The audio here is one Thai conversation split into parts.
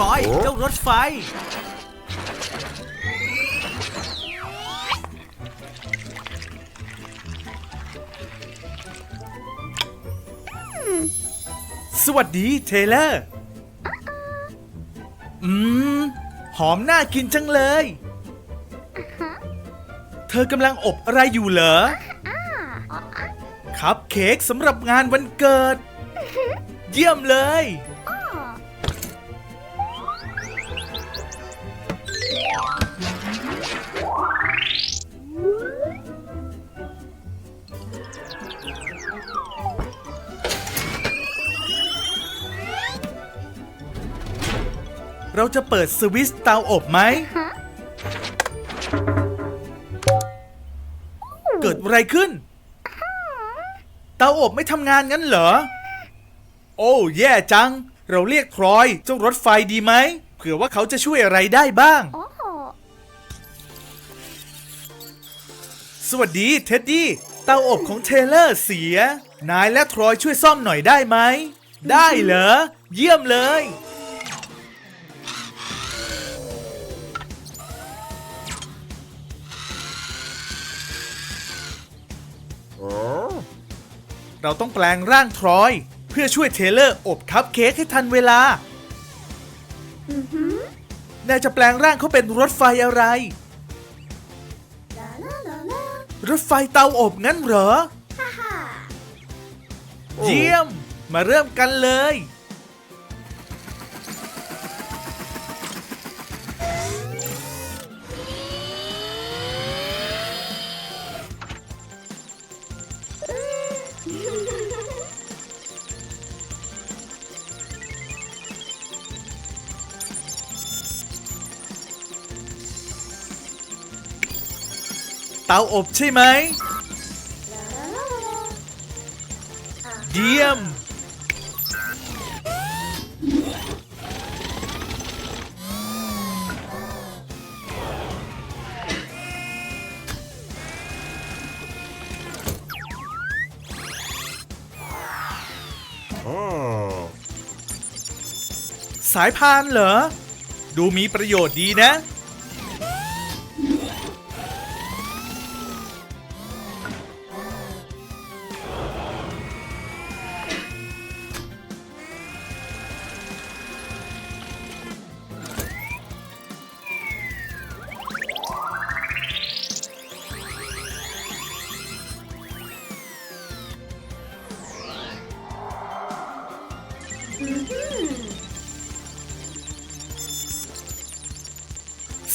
รอยโอ้เจ้ารถไฟ สวัสดีเทเลอร์ อืม หอมน่ากินจังเลย เธอกำลังอบอะไรอยู่เหรอ คัพเค้กสำหรับงานวันเกิด เยี่ยมเลย เราจะเปิดสวิตช์เตาอบไหม เกิดอะไรขึ้น เตาอบไม่ทำงานงั้นเหรอ โอ้แย่จัง เราเรียกทรอยเจ้ารถไฟดีไหม เผื่อว่าเขาจะช่วยอะไรได้บ้าง สวัสดีเท็ดดี้ เตาอบของเทเลอร์เสีย นายและทรอยช่วยซ่อมหน่อยได้ไหม ได้เหรอ เยี่ยมเลย เราต้องแปลงร่างทรอย เพื่อช่วยเทเลอร์อบคัพเค้กให้ทันเวลา นายจะแปลงร่างเขาเป็นรถไฟอะไร รถไฟเตาอบงั้นเหรอ เยี่ยม มาเริ่มกันเลย เตาอบใช่ไหม เยี่ยมอ๋อสายพานเหรอ ดูมีประโยชน์ดีนะ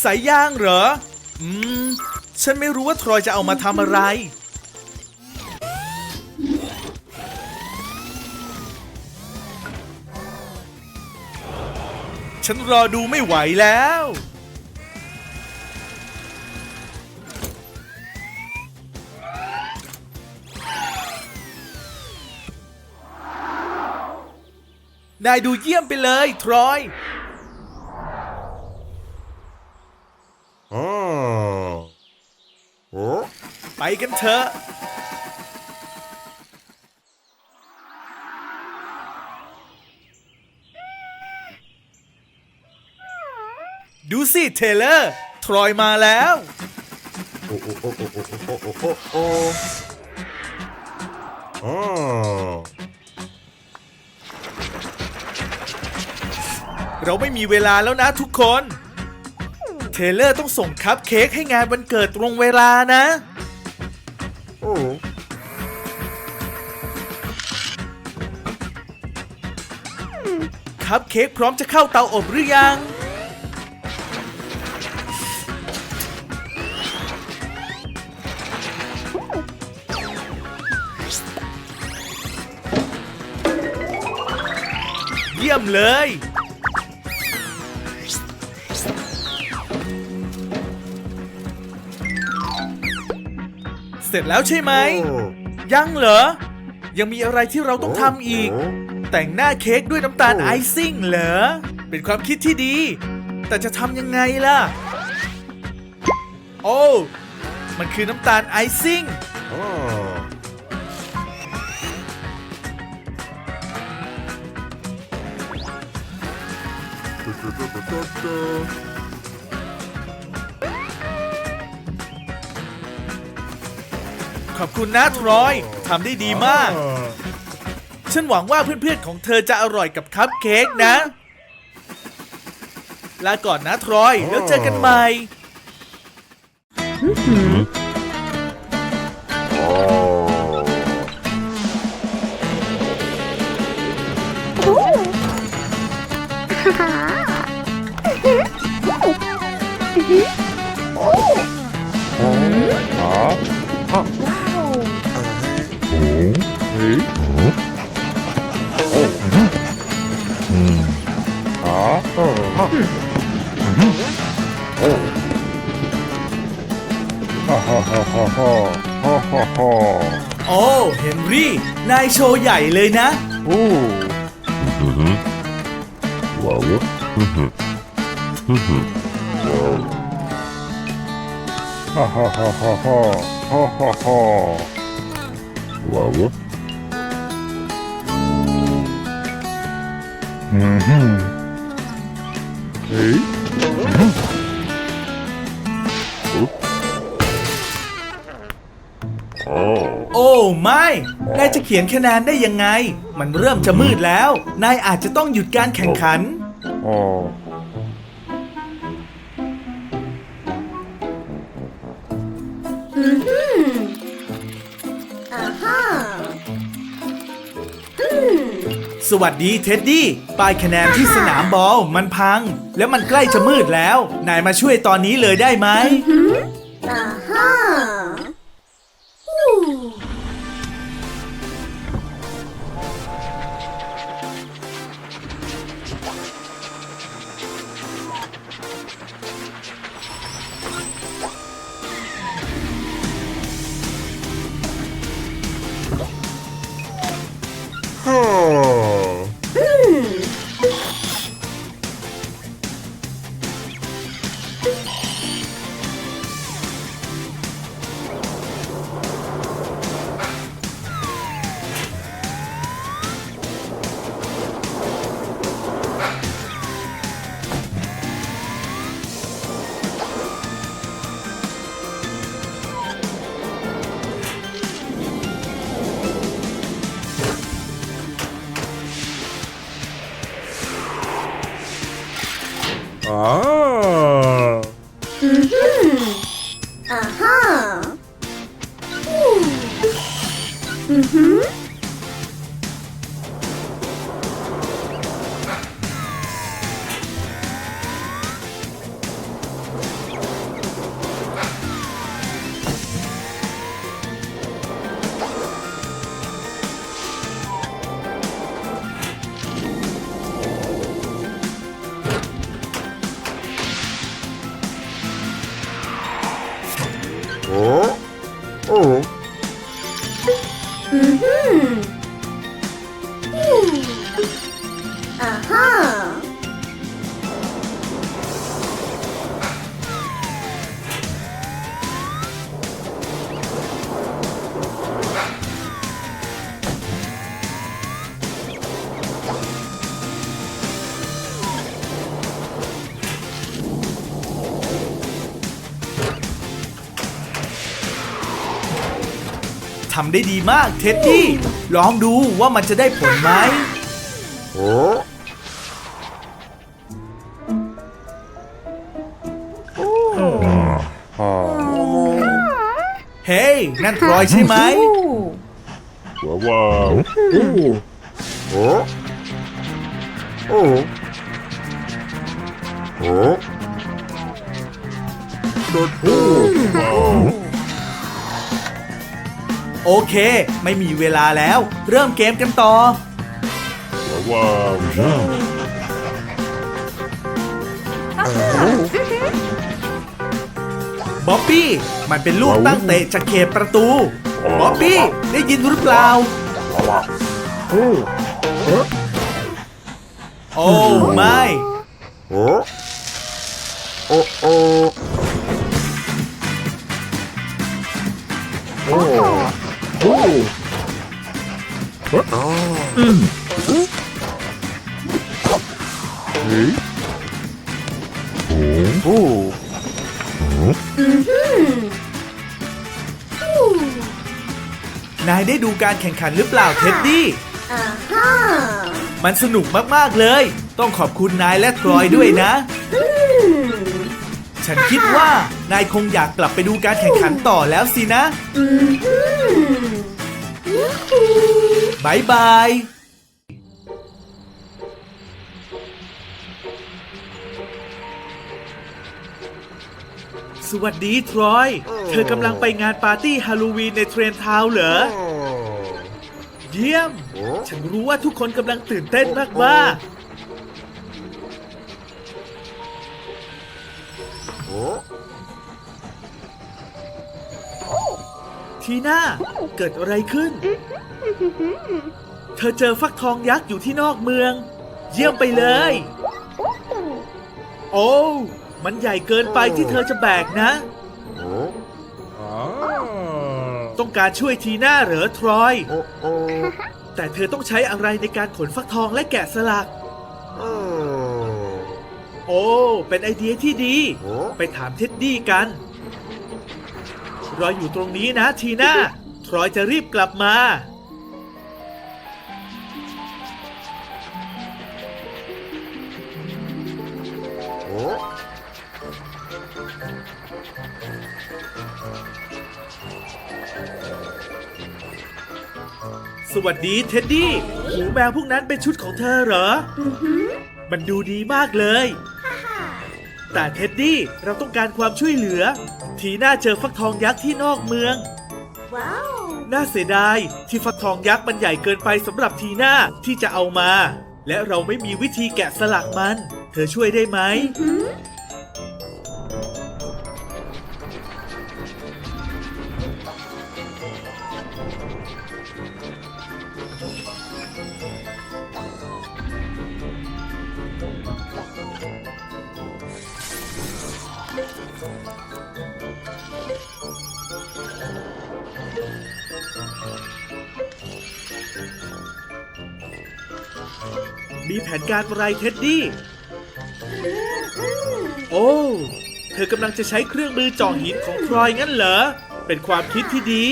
สายยางเหรอ อืม ฉันไม่รู้ว่าทรอยจะเอามาทำอะไร ฉันรอดูไม่ไหวแล้ว นายดูเยี่ยมไปเลย ทรอย อ๋อโอ้ ไป กันเถอะ ดูสิ เทเลอร์ ทรอยมาแล้ว โอ้โอ้โอ้โอ้โอ้โอ้โอ้โอ้โอ้อ๋อเราไม่มีเวลาแล้วนะทุกคน เทเลอร์ต้องส่งคัพเค้กให้งานวันเกิดตรงเวลานะ คัพเค้กพร้อมจะเข้าเตาอบหรือยัง เยี่ยมเลย เสร็จแล้วใช่ไหมโอ้ยังเหรอ ยังมีอะไรที่เราต้องทำอีกโแต่งหน้าเค้กด้วยน้ำตาลโอ้ไอซิ่งเหรอ เป็นความคิดที่ดี แต่จะทำยังไงล่ะ โอ้ มันคือน้ำตาลไอซิ่งอ๋อโขอบคุณนะทรอย ทำได้ดีมาก ฉันหวังว่าเพื่อนๆของเธอจะอร่อยกับคัพเค้กนะ ลาก่อนนะทรอย แล้วเจอกันใหม่ โอ้เฮนรี่ นายโชว์ใหญ่เลยนะ โอ้ ไม่ นายจะเขียนคะแนนได้ยังไง มันเริ่มจะมืดแล้ว นายอาจจะต้องหยุดการแข่งขัน สวัสดีเท็ดดี้ป้ายคะแนนที่สนามบอลมันพัง แล้วมันใกล้จะมืดแล้ว นายมาช่วยตอนนี้เลยได้ไหม Ah. ทำได้ดีมากเท็ดดี้ลองดูว่ามันจะได้ผลไหมเฮ้ยนั่นพลอยใช่ไหมโอ เค ไม่มีเวลาแล้ว เริ่มเกมกันต่อบ๊อบบี้มันเป็นลูกตั้งเตะจากเขตประตู บ๊อบบี้ได้ยินหรือเปล่า โอ้ไม่ Oh. โอ้ นายได้ดูการแข่งขันหรือเปล่าเท็ดดี้ อ่าฮะมันสนุกมาก ๆ เลย ต้องขอบคุณนายและทรอยด้วยนะ อืมฉันคิดว่านายคงอยากกลับไปดูการแข่งขันต่อแล้วสินะ อืม บายบายสวัสดีทรอย เธอกำลังไปงานปาร์ตี้ฮาโลวีนในเทรนทาวน์เหรอ เยี่ยม ฉันรู้ว่าทุกคนกำลังตื่นเต้นมากโอ้ๆ ทีน่าเกิดอะไรขึ้น เธอเจอฟักทองยักษ์อยู่ที่นอกเมือง เยี่ยมไปเลย โอ้มันใหญ่เกินไปที่เธอจะแบกนะโอ้อ๋อต้องการช่วยทีน่าเหรอทรอยโอ้โอ้แต่เธอต้องใช้อะไรในการขนฟักทองและแกะสลัก โอ้โอ้เป็นไอเดียที่ดีโอ้ไปถามเท็ดดี้กัน รออยู่ตรงนี้นะทีน่าทรอยจะรีบกลับมาโอ้สวัสดีเท็ดดี้หูแมวพวกนั้นเป็นชุดของเธอเหรออือหือมันดูดีมากเลย แต่เท็ดดี้เราต้องการความช่วยเหลือ ทีน่าเจอฟักทองยักษ์ที่นอกเมือง ว้าว น่าเสียดายที่ฟักทองยักษ์มันใหญ่เกินไปสำหรับทีน่าที่จะเอามา และเราไม่มีวิธีแกะสลักมัน เธอช่วยได้ไหมหืม มีแผนการอะไรเท็ดดี้ โอ้ เธอกำลังจะใช้เครื่องมือเจ่อหินของทรอยงั้นเหรอ เป็นความคิดที่ดี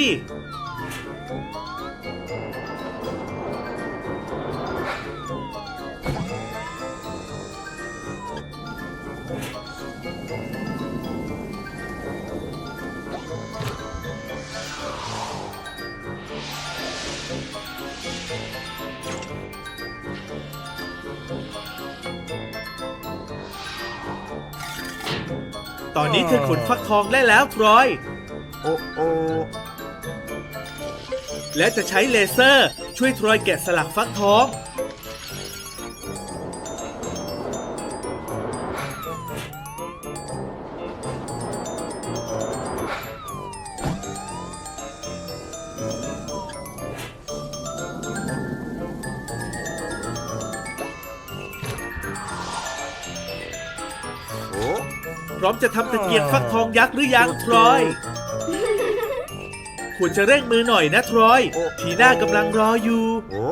ฟักทองได้แล้วทรอย โอ้โอ้และจะใช้เลเซอร์ ช่วยทรอยแกะสลักฟักทอง จะทำตะเกียงฟักทองยักษ์หรือยังทรอย ควรจะเร่งมือหน่อยนะทรอย ทีน่ากำลังรออยู่โอ้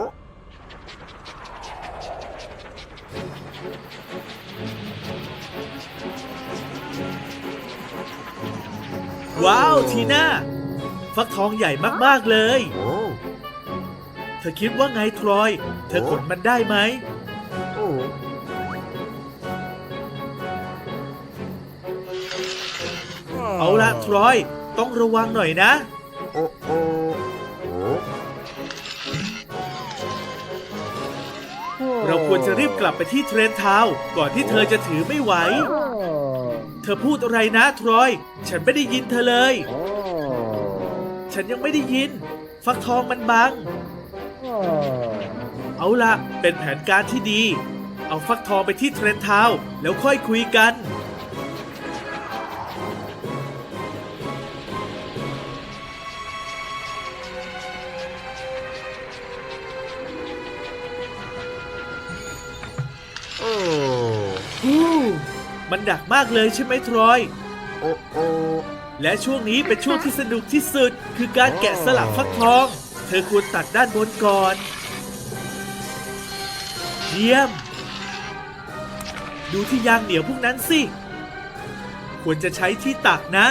ว้าว ทีน่าฟักทองใหญ่มาก ๆ เลยโอ้เธอคิดว่าไงทรอย เธอขนมันได้ไหม เอาละทรอย ต้องระวังหน่อยนะโอ้โอ้โอ้เราควรจะรีบกลับไปที่เทรนทาวก่อนที่เธอจะถือไม่ไหว เธอพูดอะไรนะทรอย ฉันไม่ได้ยินเธอเลย ฉันยังไม่ได้ยิน ฟักทองมันบัง เอาละเป็นแผนการที่ดี เอาฟักทองไปที่เทรนทาวแล้วค่อยคุยกัน มันดักมากเลยใช่ไหมทรอยโอโอและช่วงนี้เป็นช่วงที่สนุกที่สุด คือการแกะสลักฟักทอง เธอควรตัดด้านบนก่อน เยี่ยม ดูที่ยางเหนียวพวกนั้นสิ ควรจะใช้ที่ตักนะ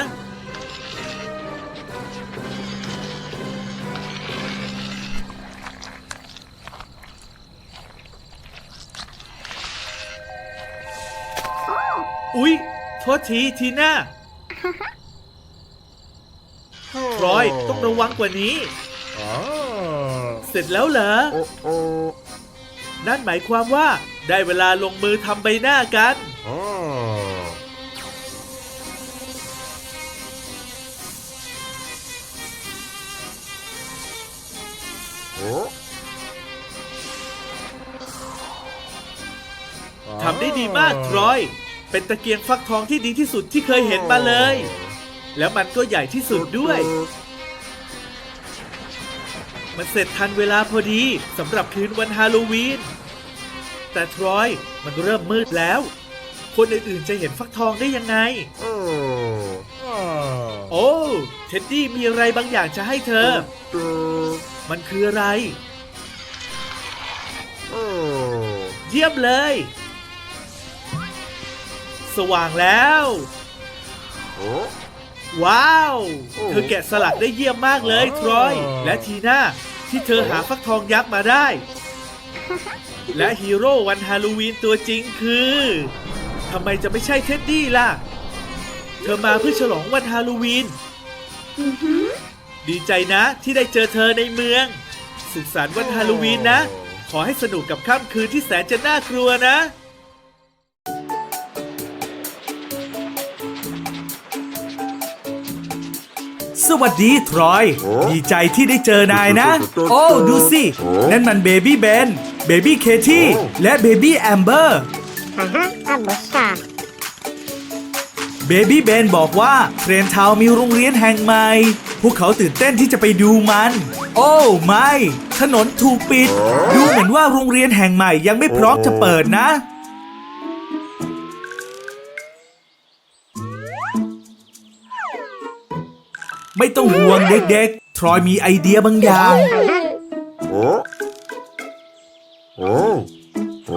อุ๊ย โทษทีทีน่าพลอยต้องระวังกว่านี้ อ๋อเสร็จแล้วเหรอ โอ้โอ้นั่นหมายความว่าได้เวลาลงมือทำใบหน้ากัน เป็นตะเกียงฟักทองที่ดีที่สุดที่เคยเห็นมาเลย แล้วมันก็ใหญ่ที่สุดด้วย มันเสร็จทันเวลาพอดีสำหรับคืนวันฮาโลวีน แต่ทรอยมันเริ่มมืดแล้ว คนอื่นๆจะเห็นฟักทองได้ยังไง โอ้อ๋อโอ้เท็ดดี้มีอะไรบางอย่างจะให้เธอโอ้มันคืออะไรโอ้เยี่ยมเลย สว่างแล้วโอ้ว้าวโอ้เธอแกะสลักได้เยี่ยมมากเลยทรอยอ๋อและทีน่าที่เธอหาฟักทองยักษ์มาได้ และฮีโร่วันฮาโลวีนตัวจริงคือทำไมจะไม่ใช่เท็ดดี้ล่ะ เธอมาเพื่อฉลองวันฮาโลวีนดีใจนะที่ได้เจอเธอในเมือง สุขสันต์วันฮาโลวีนนะ ขอให้สนุกกับค่ำคืนที่แสนจะน่ากลัวนะ สวัสดีทรอยโอ้ดีใจที่ได้เจอนายนะ โอ้โอ้ดูสิโอ้นั่นมันเบบี้เบน เบบี้เคที่โอ้และเบบี้แอมเบอร์ Aha, ambos ค่ะ เบบี้เบนบอกว่าเทรนทาวน์มีโรงเรียนแห่งใหม่ พวกเขาตื่นเต้นที่จะไปดูมัน โอ้ไม่ ถนนถูกปิด ดูเหมือนว่าโรงเรียนแห่งใหม่ยังไม่พร้อมจะเปิดนะ ไม่ต้องห่วงเด็กๆ ทรอยมีไอเดียบางอย่างโอ้โ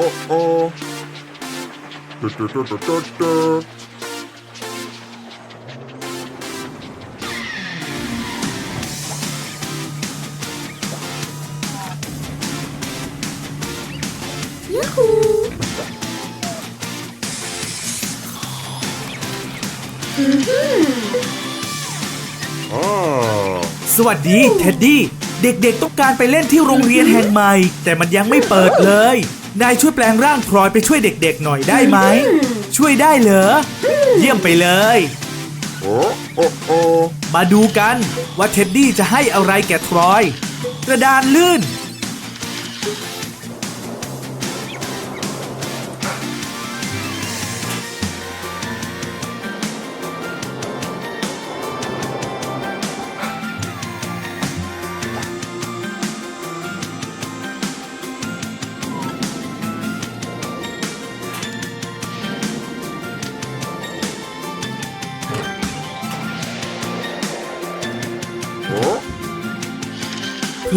โอ้โอ้โอ้ตุ๊ดตุ๊ดตุ๊ดตุ๊ดตุ๊ด Yoo-hoo! อ๋อสวัสดีเท็ดดี้ เด็กๆต้องการไปเล่นที่โรงเรียนแห่งใหม่ แต่มันยังไม่เปิดเลย นายช่วยแปลงร่างพลอยไปช่วยเด็กๆหน่อยได้ไหม ช่วยได้เหรอ เยี่ยมไปเลย โอ้โอ้โอ้มาดูกันว่าเท็ดดี้จะให้อะไรแก่ทรอย กระดานลื่น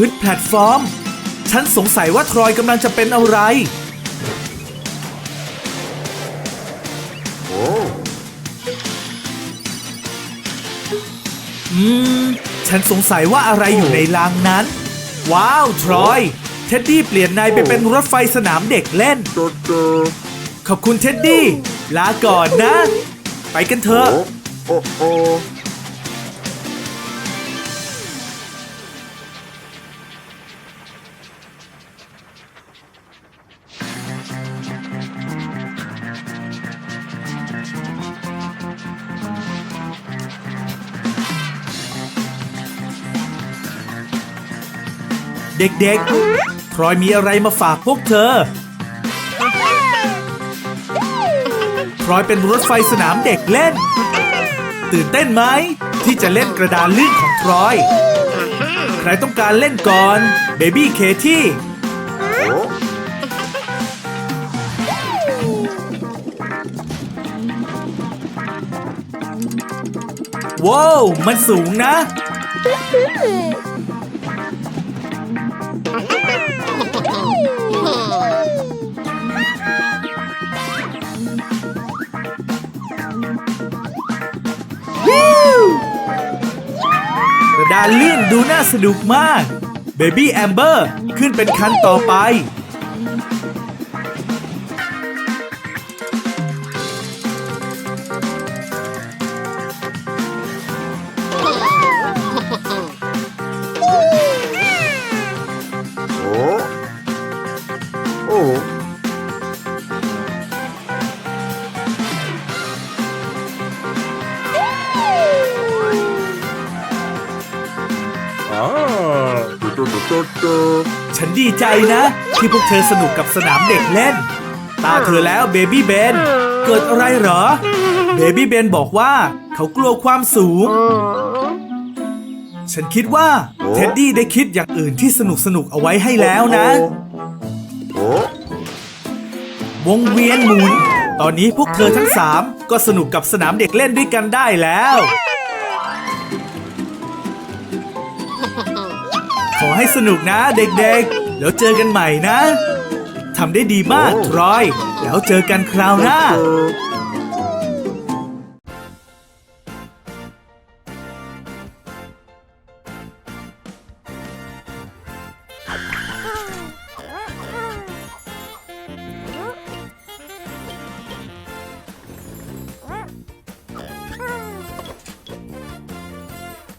พื้นแพลตฟอร์ม ฉันสงสัยว่าทรอยกำลังจะเป็นอะไร อืม ฉันสงสัยว่าอะไรอยู่ในรางนั้น ว้าว ทรอย เท็ดดี้เปลี่ยนนายไปเป็นรถไฟสนามเด็กเล่น ขอบคุณเท็ดดี้ ลาก่อนนะ ไปกันเถอะ เด็กๆทรอยมีอะไรมาฝากพวกเธอทรอยเป็นรถไฟสนามเด็กเล่น ตื่นเต้นไหม ที่จะเล่นกระดานลื่นของทรอย ใครต้องการเล่นก่อนเบบี้เคที่ว้าว มันสูงนะ ดาเลียนดูน่าสนุกมาก เบบี้แอมเบอร์ขึ้นเป็นคันต่อไป ใจนะ ที่พวกเธอสนุกกับสนามเด็กเล่น ตาเธอแล้วเบบี้เบนเกิดอะไรเหรอ เบบี้เบนบอกว่าเขากลัวความสูง ฉันคิดว่าเท็ดดี้ได้คิดอย่างอื่นที่สนุกสนุกเอาไว้ให้แล้วนะ วงเวียนหมุน ตอนนี้พวกเธอทั้งสามก็สนุกกับสนามเด็กเล่นด้วยกันได้แล้วขอให้สนุกนะเด็กๆ แล้วเจอกันใหม่นะทำได้ดีมากทรอย แล้วเจอกันคราวหน้าตุ๊ด